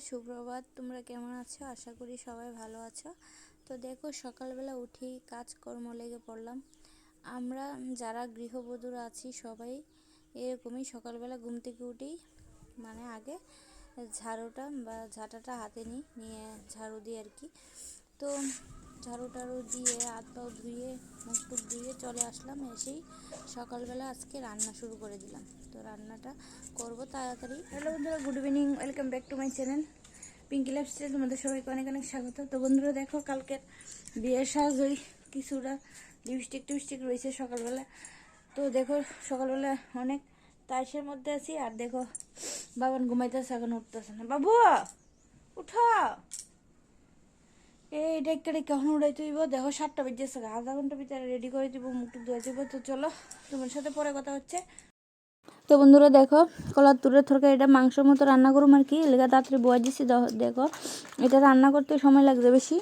সুপ্রভাত। তোমরা কেমন আছো? আশা করি সবাই ভালো আছো। তো দেখো, সকালবেলা উঠেই কাজকর্ম লেগে পড়লাম। আমরা যারা গৃহবধূরা আছি, সবাই এরকমই সকালবেলা ঘুম থেকে উঠেই মানে আগে ঝাড়ুটা বা ঝাঁটাটা হাতে নিই, নিয়ে ঝাড়ু দিই আর কি। তো ঝাড়ু টাড়ু দিয়ে, হাত পাও ধুয়ে, মুখ টুক ধুয়ে চলে আসলাম। এসেই সকালবেলা আজকে রান্না শুরু করে দিলাম। তো রান্নাটা করব তাড়াতাড়ি। হ্যালো বন্ধুরা good evening welcome back to my channel Pinki lifestyle তোমাদের সবাইকে অনেক অনেক স্বাগত। তো বন্ধুরা, দেখো কালকের বিয়ের ওই কিছুটা লিপস্টিক টিপস্টিক রয়েছে সকালবেলা। তো দেখো সকালবেলা অনেক তাইসের মধ্যে আছি, আর দেখো বাবান ঘুমাইতেছে, এখন উঠতেছে না। বাবু, উঠা। এই ডেকে এখন উড়াই তুইব? দেখো সাতটা বেজেছে, আধা ঘণ্টা ভিতরে রেডি করে দিব, মুখ টুক ধুয়ে দিব। তো চলো, তোমার সাথে পরে কথা হচ্ছে। তো বন্ধুরা দেখো, কলার তুরের তরকারিটা মাংসের মতো রান্না করুম আর কি। লেগে তাড়াতাড়ি বয়ে দিচ্ছি দেখো, এটা রান্না করতে সময় লাগবে বেশি।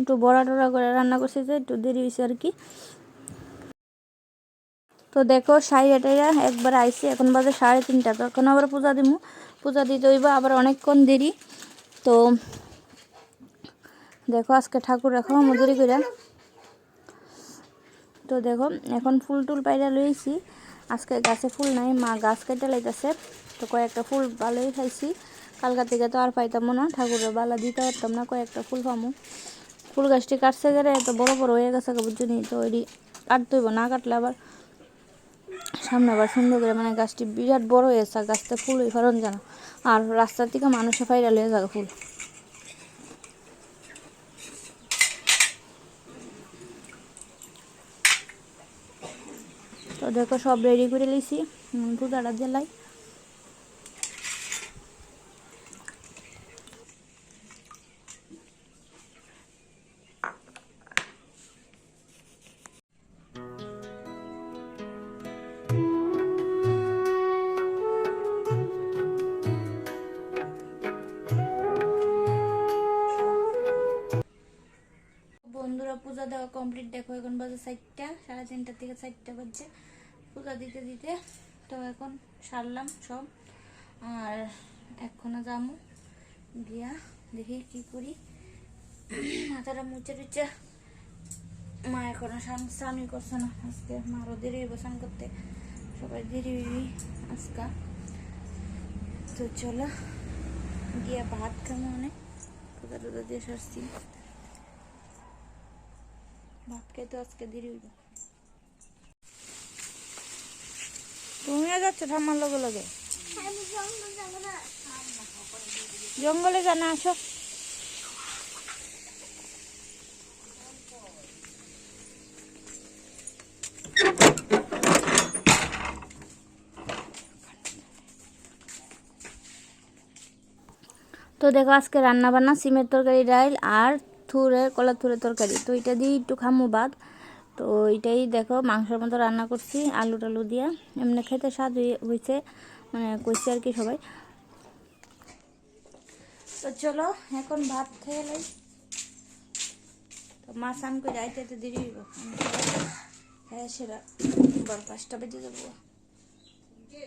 একটু বড়া টড়া করে রান্না করছি যে, একটু দেরি হয়েছে আর কি। তো দেখো সাড়ে টাইরা একবার আইসি এখন বাজে সাড়ে তিনটা, তো এখন আবার পূজা দিমু। পূজা দিতে হইব আবার অনেকক্ষণ দেরি। তো দেখো, আজকে ঠাকুর রাখো, মজুরি করে তো দেখো, এখন ফুল টুল পাইরা লইছি। আজকে গাছে ফুল নাই, মা গাছ কেটে লাইতেছে। তো কয়েকটা ফুল ভালোই খাইছি। কালকা থেকে তো আর পাইতাম না, ঠাকুরের বালা দিতে পারতাম না, কয়েকটা ফুল পামু। ফুল গাছটি কাটছে গেলে এত বড় বড় হয়ে গেছে বুঝছি তো ওইটি কাটতে হইব, না কাটলে আবার সামনে আবার সুন্দর করে মানে গাছটি বিরাট বড় হয়েছে গাছটা ফুল ফরন জানা। আর রাস্তার থেকে মানুষে ফাইরাল হয়ে যাবে ফুল। দেখো, সব রেডি করে লিছি পূজাটা বন্ধুরা, পূজা দেওয়া কমপ্লিট দেখো, এখন বাজে চারটা, সাড়ে তিনটার থেকে চারটা বাজছে। পূজা দিতে দিতে তো এখন সারলাম সব। আর এখনও যামু গিয়া দেখি কি করি। মাথাটা মুছে টুচে মা এখনও স্নানই করছে না। আজকে মারও দেরি হইব স্নান করতে। সবাই দেরি হইবি আজকা। তো চলো, গিয়া ভাত খামো অনেক। পূজা টুজা দিয়ে সারছি। ভাত খাইতে আজকে দেরি হইব। তুমিও যাচ্ছ ঠাম্মার লগে লগে? জঙ্গলে জানা আসো। তো দেখো আজকে রান্না বান্না সিমের তরকারি ডাইল আর থুরের কলা থুরের তরকারি। তো এটা দিয়ে একটু খামু বাদ তো এটাই দেখো, মাংসের মতো রান্না করছি আলু টালু দিয়ে। এমনি খেতে স্বাদ হয়েছে মানে কইছে আর কি সবাই। তো চলো, এখন ভাত খেয়ে নেই। তো মা স্নান করে আইতে তো দেরি হ্যাঁ সেরা। বড় পাঁচটা বেজে যাব।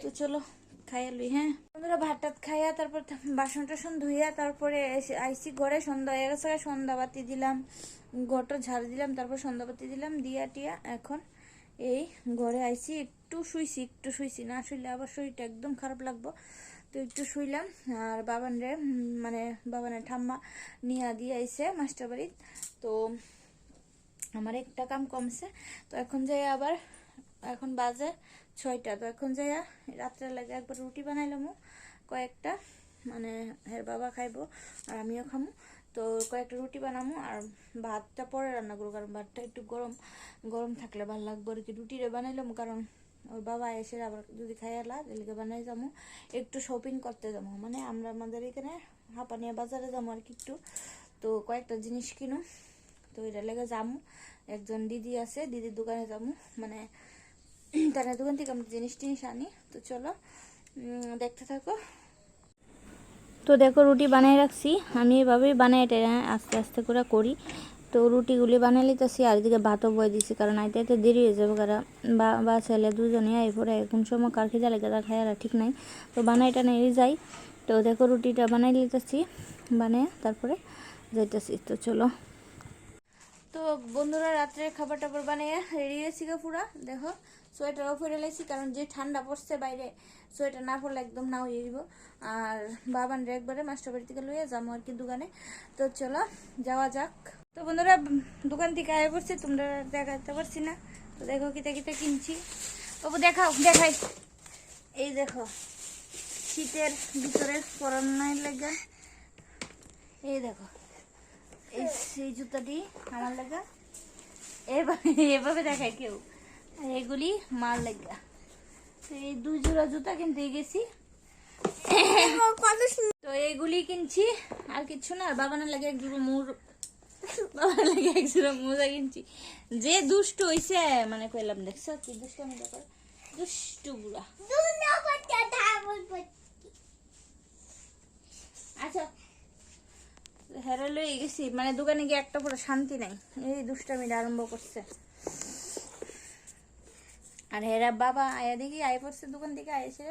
তো চলো। খাইয়া লই হ্যাঁ? ভাত টাত খাইয়া তারপর বাসন টাসন ধুইয়া তারপরে আইসি ঘরে, সন্ধ্যা হয়ে গেছে সন্ধ্যা বাতি দিলাম, ঘরটা ঝাড় দিলাম, তারপর সন্ধ্যা বাতি দিলাম, দিয়া টিয়া এখন এই ঘরে আইসি একটু শুইছি একটু শুইছি, না শুইলে আবার শরীরটা একদম খারাপ লাগবো। তো একটু শুইলাম, আর বাবান রে মানে বাবানের ঠাম্মা নিয়া দিয়ে আইসে মাস্টার বাড়ির তো আমার একটা কাম কমছে, তো এখন যাই আবার এখন বাজে ছয়টা। তো এখন যাই রাত্রে লাগে একবার রুটি বানাইলামও কয়েকটা মানে হের বাবা খাইবো আর আমিও খামো। তো কয়েকটা রুটি বানামো আর ভাতটা পরে রান্না করব, কারণ ভাতটা একটু গরম গরম থাকলে ভালো লাগবে আর কি। রুটিরে বানাইলাম কারণ ওর বাবা এসে আবার যদি খাই এলা তাহলে বানাই যাব একটু শপিং করতে যাব মানে আমরা আমাদের এখানে হাঁপানিয়া বাজারে যাব আর কি একটু। তো কয়েকটা জিনিস কিনো, তো এটা লেগে যাব একজন দিদি আছে, দিদির দোকানে যাব মানে তার দোকান থেকে আমরা জিনিস টিনিস আনি। তো চলো দেখতে থাকো। তো দেখো, রুটি বানিয়ে রাখছি। আমি এভাবেই বানাই এটা আস্তে আস্তে করে করি। তো রুটিগুলি বানিয়ে লিতেছি আর এদিকে ভাতও বয়ে দিছি, কারণ আইতে আইতে দেরি হয়ে যাবে, কারণ বা ছেলে দুজনে আই পরে, এখন সময় কার খিদা লেগে তার খাইয়ারা ঠিক নাই। তো বানাইটা নিয়ে যাই। তো দেখো, রুটিটা বানাই নিতেছি, বানিয়ে তারপরে যাইতেছি। তো চলো। তো বন্ধুরা রাত্রে খাবার টাবার বানিয়ে রেডি গো পুরা, দেখো, সোয়েটারও পরে লাইছি, কারণ যে ঠান্ডা পড়ছে বাইরে, সোয়েটার না পড়লে একদম না হয়ে যাব আর বাবান একবারে মাস্টার বাড়ি থেকে লইয়া যাব আর কি দোকানে। তো চলো, যাওয়া যাক। তো বন্ধুরা, দোকান থেকে আয় পড়ছে, তোমরা দেখাতে পারছি না। তো দেখো কিতা কিতা কিনছি। বাবু, দেখাও, দেখাই। এই দেখো, শীতের ভিতরে পরানোর লেগে। এই দেখো। এই সেই জুতাটি আমার লাগা। এভাবে এভাবে দেখায় কেউ। এগুলি মার লাগা। তো এই দুই জোড়া জুতা কিনতে গেছি। তো এইগুলি কিনছি। আর কিচ্ছু না বাবানের লাগে এক জোড়া মুর বাবার লাগে এক জোড়া মোজা কিনছি। যে দুষ্ট হইছে মানে কইলাম, দেখছ কি দুষ্ট আমি দেখো দুষ্টু বুড়া। হেরে লই গেছি। মানে দোকানে গিয়ে একটা পুরো শান্তি নাই। এই দুষ্টামিটা আরম্ভ করছে। আর হেরা বাবা আয়া দেখি, আয় পড়ছে দোকান থেকে আইসে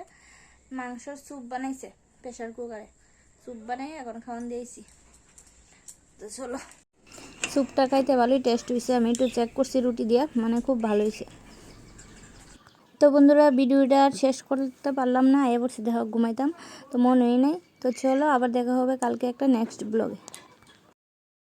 মাংসর স্যুপ বানাইছে প্রেশার কুকারে স্যুপ বানাই এখন খাওয়ান দিয়েছি। তো চলো। স্যুপটা খাইতে ভালোই টেস্ট হয়েছে আমি একটু চেক করছি রুটি দিয়া মানে খুব ভালো হয়েছে তো বন্ধুরা, ভিডিওটা শেষ করতে পারলাম না পড়ছি, দেখা, ঘুমাইতাম। তো মনেই নাই তো চলো আবার দেখা হবে কালকে একটা নেক্সট ব্লগে